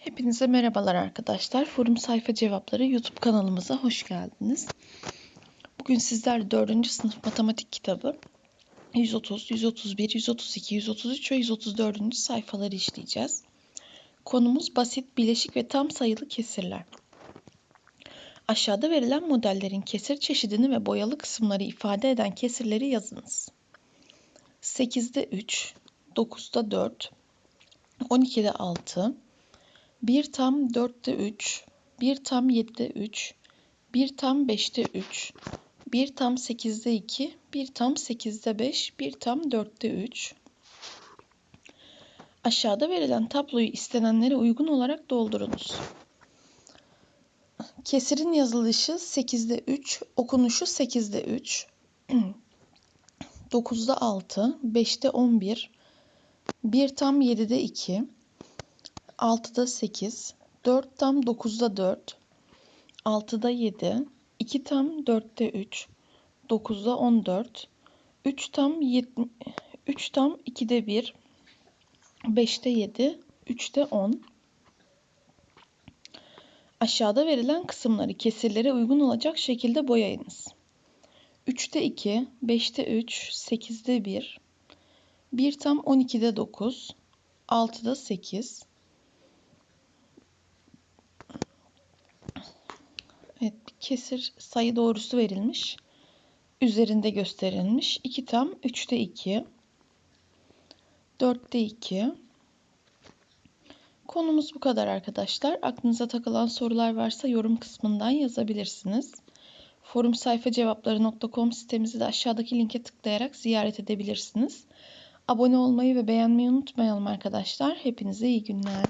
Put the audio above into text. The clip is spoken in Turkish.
Hepinize merhabalar arkadaşlar. Forum Sayfa Cevapları YouTube kanalımıza hoş geldiniz. Bugün sizlerle 4. sınıf matematik kitabı 130, 131, 132, 133 ve 134. sayfaları işleyeceğiz. Konumuz basit, bileşik ve tam sayılı kesirler. Aşağıda verilen modellerin kesir çeşidini ve boyalı kısımları ifade eden kesirleri yazınız. 8'de 3, 9'da 4, 12'de 6, 1 tam 4'te 3, 1 tam 7'de 3, 1 tam 5'te 3, 1 tam 8'de 2, 1 tam 8'de 5, 1 tam 4'te 3. Aşağıda verilen tabloyu istenenlere uygun olarak doldurunuz. Kesirin yazılışı 8'de 3, okunuşu 8'de 3, 9'da 6, 5'te 11, 1 tam 7'de 2, 6'da 8, 4 tam 9'da 4, 6'da 7, 2 tam 4'te 3, 9'da 14, 3 tam 7, 3 tam 2'de 1, 5'te 7, 3'te 10. Aşağıda verilen kısımları kesirlere uygun olacak şekilde boyayınız. 3'te 2, 5'te 3, 8'de 1, 1 tam 12'de 9, 6'da 8, Evet, bir kesir sayı doğrusu verilmiş. Üzerinde gösterilmiş. 2 tam 3'te 2. 4'te 2. Konumuz bu kadar arkadaşlar. Aklınıza takılan sorular varsa yorum kısmından yazabilirsiniz. Forum sayfa cevapları.com sitemizi de aşağıdaki linke tıklayarak ziyaret edebilirsiniz. Abone olmayı ve beğenmeyi unutmayalım arkadaşlar. Hepinize iyi günler.